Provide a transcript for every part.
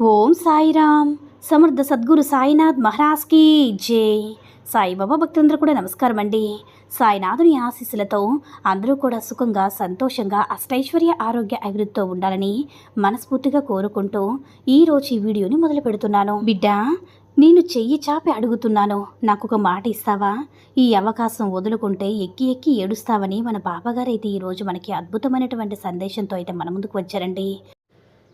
ఓం సాయిరామ్. సమర్థ సద్గురు సాయినాథ్ మహారాజ్కి జై. సాయిబాబా భక్తులందరూ కూడా నమస్కారం అండి. సాయినాథుని ఆశీస్సులతో అందరూ కూడా సుఖంగా సంతోషంగా అష్టైశ్వర్య ఆరోగ్య అభివృద్ధితో ఉండాలని మనస్ఫూర్తిగా కోరుకుంటూ ఈరోజు ఈ వీడియోని మొదలు పెడుతున్నాను. బిడ్డ నేను చెయ్యి చాపి అడుగుతున్నాను. నాకు ఒక మాట ఇస్తావా? ఈ అవకాశం వదులుకుంటే ఎక్కి ఎక్కి ఏడుస్తావని మన బాబాగారు అయితే ఈరోజు మనకి అద్భుతమైనటువంటి సందేశంతో అయితే మన ముందుకు వచ్చారండి.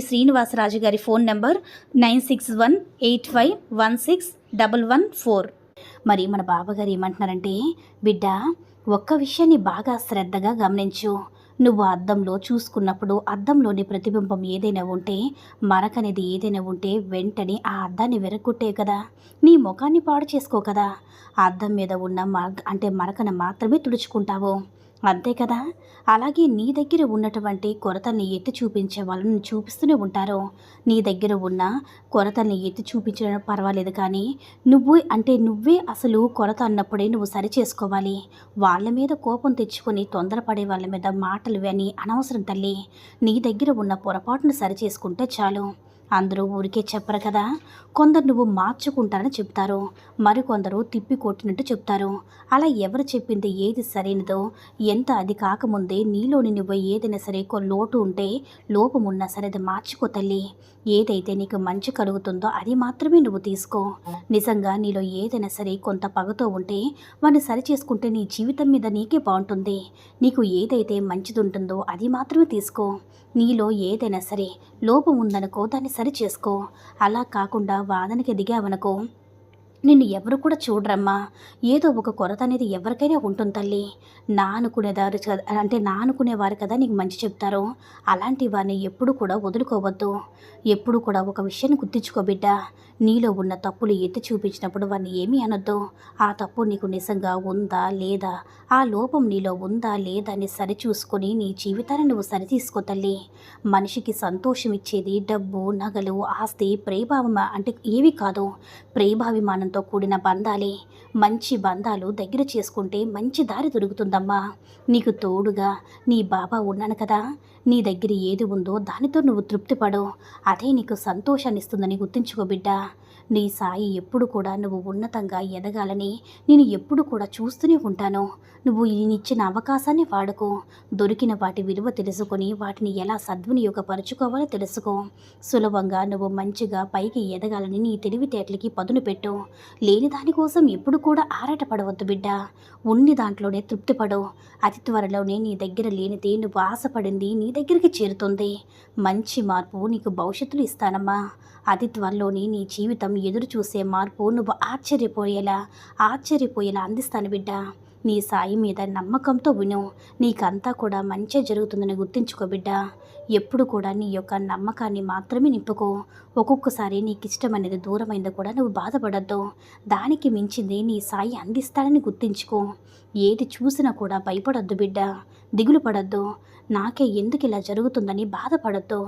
శ్రీనివాసరాజు గారి phone number nine six one eight five one six double one four. మరి మన బాబాగారు ఏమంటున్నారంటే బిడ్డ ఒక్క విషయాన్ని బాగా శ్రద్ధగా గమనించు. నువ్వు అద్దంలో చూసుకున్నప్పుడు అద్దంలోని ప్రతిబింబం ఏదైనా ఉంటే మనకనేది ఏదైనా ఉంటే వెంటనే ఆ అద్దాన్ని వెరక్కొట్టే కదా. నీ ముఖాన్ని పాడు చేసుకో కదా. ఆ అద్దం మీద ఉన్న మర అంటే మరకను మాత్రమే తుడుచుకుంటావు. అంతే కదా? అలాగే నీ దగ్గర ఉన్నటువంటి కొరతని ఎత్తి చూపించే వాళ్ళని చూపిస్తూనే ఉంటారు. నీ దగ్గర ఉన్న కొరతని ఎత్తి చూపించడం పర్వాలేదు కానీ నువ్వు అంటే నువ్వే అసలు కొరత అన్నప్పుడే నువ్వు సరి చేసుకోవాలి వాళ్ళ మీద కోపం తెచ్చుకొని తొందరపడే వాళ్ళ మీద మాటలు అని అనవసరం తల్లి. నీ దగ్గర ఉన్న పొరపాటును సరి చేసుకుంటే చాలు. అందరూ ఊరికే చెప్పరు కదా. కొందరు నువ్వు మార్చుకుంటారని చెప్తారు. మరికొందరు తిప్పి కొట్టినట్టు చెప్తారు. అలా ఎవరు చెప్పింది ఏది సరైనదో ఎంత అది కాకముందే నీలోని నువ్వు ఏదైనా సరే కొ లోటు ఉంటే లోపం ఉన్నా సరే అది మార్చుకో తల్లి. ఏదైతే నీకు మంచి కలుగుతుందో అది మాత్రమే నువ్వు తీసుకో. నిజంగా నీలో ఏదైనా సరే కొంత పగతో ఉంటే వాడిని సరి చేసుకుంటే నీ జీవితం మీద నీకే బాగుంటుంది. నీకు ఏదైతే మంచిది ఉంటుందో అది మాత్రమే తీసుకో. నీలో ఏదైనా సరే లోపం ఉందనుకో దాన్ని సరి చేసుకో. అలా కాకుండా వాదనకి దిగావనుకో నిన్ను ఎవరు కూడా చూడరమ్మా. ఏదో ఒక కొరత అనేది ఎవరికైనా ఉంటుంది తల్లి. నా అనుకునేదారు చ- అంటే నా అనుకునేవారు కదా నీకు మంచి చెప్తారు? అలాంటి వారిని ఎప్పుడు కూడా వదులుకోవద్దు. ఎప్పుడు కూడా ఒక విషయాన్ని గుర్తించుకో బిడ్డ. నీలో ఉన్న తప్పులు ఎత్తి చూపించినప్పుడు వారిని ఏమీ అనొద్దు. ఆ తప్పు నీకు నిజంగా ఉందా లేదా? ఆ లోపం నీలో ఉందా లేదా అని సరిచూసుకొని నీ జీవితాన్ని నువ్వు సరితీసుకో తల్లి. మనిషికి సంతోషం ఇచ్చేది డబ్బు నగలు ఆస్తి ప్రేభావం అంటే ఏవి కాదు. ప్రేమాభిమానంతో కూడిన బంధాలే. మంచి బంధాలు దగ్గర చేసుకుంటే మంచి దారి దొరుకుతుందమ్మా. నీకు తోడుగా నీ బాబా ఉన్నాను కదా. నీ దగ్గర ఏది ఉందో దానితో నువ్వు తృప్తిపడు అదే నీకు సంతోషాన్ని ఇస్తుందని గుర్తుంచుకో బిడ్డ. నీ సాయి ఎప్పుడు కూడా నువ్వు ఉన్నతంగా ఎదగాలని నేను ఎప్పుడు కూడా చూస్తూనే ఉంటాను. నువ్వు ఇచ్చిన అవకాశాన్ని వాడుకో. దొరికిన వాటి విలువ తెలుసుకొని వాటిని ఎలా సద్వినియోగపరచుకోవాలో తెలుసుకో. సులభంగా నువ్వు మంచిగా పైకి ఎదగాలని నీ తెలివితేటలకి పదును పెట్టు. లేని దానికోసం ఎప్పుడు కూడా ఆరాటపడవద్దు బిడ్డ. ఉన్ని దాంట్లోనే తృప్తిపడు. అతి త్వరలోనే నీ దగ్గర లేనిదే నువ్వు ఆశపడింది నీ దగ్గరికి చేరుతుంది. మంచి మార్పు నీకు భవిష్యత్తులో ఇస్తానమ్మా. అతి త్వరలోనే నీ జీవితం ఎదురు చూసే మార్పు నువ్వు ఆశ్చర్యపోయేలా ఆశ్చర్యపోయేలా అందిస్తాను బిడ్డ. నీ సాయి మీద నమ్మకంతో విను. నీకంతా కూడా మంచి జరుగుతుందని గుర్తించుకో బిడ్డ. ఎప్పుడు కూడా నీ యొక్క నమ్మకాన్ని మాత్రమే నింపుకో. ఒక్కొక్కసారి నీకు ఇష్టమనేది దూరమైంది కూడా నువ్వు బాధపడద్దు. దానికి మించింది నీ సాయి అందిస్తాడని గుర్తించుకో. ఏది చూసినా కూడా భయపడొద్దు బిడ్డ. దిగులు పడద్దు. నాకే ఎందుకు ఇలా జరుగుతుందని బాధపడద్దు.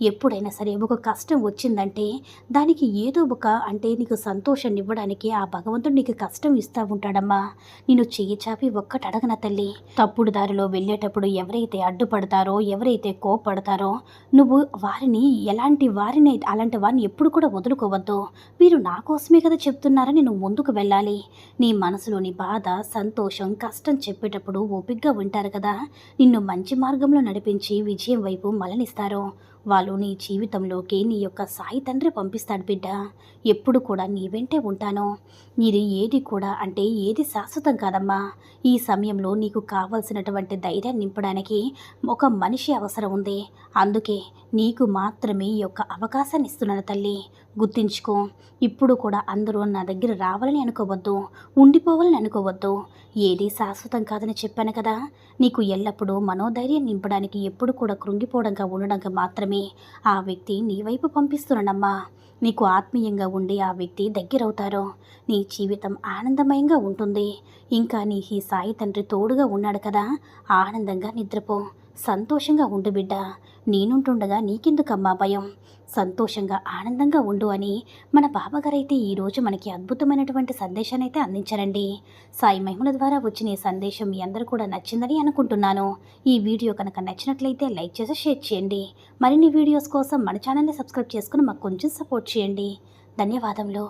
ఎప్పుడైనా సరే ఒక కష్టం వచ్చిందంటే దానికి ఏదో ఒక అంటే నీకు సంతోషాన్ని ఇవ్వడానికి ఆ భగవంతుడు నీకు కష్టం ఇస్తూ ఉంటాడమ్మా. నేను చెయ్యి చాపి ఒక్కటి అడగన తల్లి? తప్పుడు దారిలో వెళ్ళేటప్పుడు ఎవరైతే అడ్డుపడతారో ఎవరైతే కోపడతారో నువ్వు వారిని ఎలాంటి వారిని అలాంటి వారిని ఎప్పుడు కూడా వదులుకోవద్దు. వీరు నా కోసమే కదా చెప్తున్నారని నువ్వు ముందుకు వెళ్ళాలి. నీ మనసులోని బాధ సంతోషం కష్టం చెప్పేటప్పుడు ఓపిగ్గా ఉంటారు కదా. నిన్ను మంచి మార్గంలో నడిపించి విజయం వైపు మలనిస్తారు. వాళ్ళు నీ జీవితంలోకి నీ యొక్క సాయి తండ్రి పంపిస్తాడు బిడ్డ. ఎప్పుడు కూడా నీ వెంటే ఉంటాను. నీది ఏది కూడా అంటే ఏది శాశ్వతం కాదమ్మా. ఈ సమయంలో నీకు కావలసినటువంటి ధైర్యాన్ని నింపడానికి ఒక మనిషి అవసరం ఉంది. అందుకే నీకు మాత్రమే ఈ యొక్క అవకాశాన్ని ఇస్తున్నాను తల్లి. గుర్తించుకో ఇప్పుడు కూడా అందరూ నా దగ్గర రావాలని అనుకోవద్దు ఉండిపోవాలని అనుకోవద్దు. ఏది శాశ్వతం కాదని చెప్పాను కదా. నీకు ఎల్లప్పుడూ మనోధైర్యం నింపడానికి ఎప్పుడు కూడా కృంగిపోవడంగా ఉండడంగా మాత్రమే ఆ వ్యక్తి నీ వైపు పంపిస్తున్నానమ్మా నీకు ఆత్మీయంగా ఉండి ఆ వ్యక్తి దగ్గరవుతారు. నీ జీవితం ఆనందమయంగా ఉంటుంది. ఇంకా నీ ఈ సాయి తండ్రి తోడుగా ఉన్నాడు కదా. ఆనందంగా నిద్రపో. సంతోషంగా ఉండు బిడ్డ. నేనుంటుండగా నీకెందుకమ్మా భయం? సంతోషంగా ఆనందంగా ఉండు అని మన బాబాగారైతే ఈరోజు మనకి అద్భుతమైనటువంటి సందేశాన్ని అయితే అందించారండి. సాయి మహిమల ద్వారా వచ్చిన ఈ సందేశం మీ అందరూ కూడా నచ్చిందని అనుకుంటున్నాను. ఈ వీడియో కనుక నచ్చినట్లయితే లైక్ చేసి షేర్ చేయండి. మరిన్ని వీడియోస్ కోసం మన ఛానల్ని సబ్స్క్రైబ్ చేసుకుని మాకు కొంచెం సపోర్ట్ చేయండి. ధన్యవాదములు.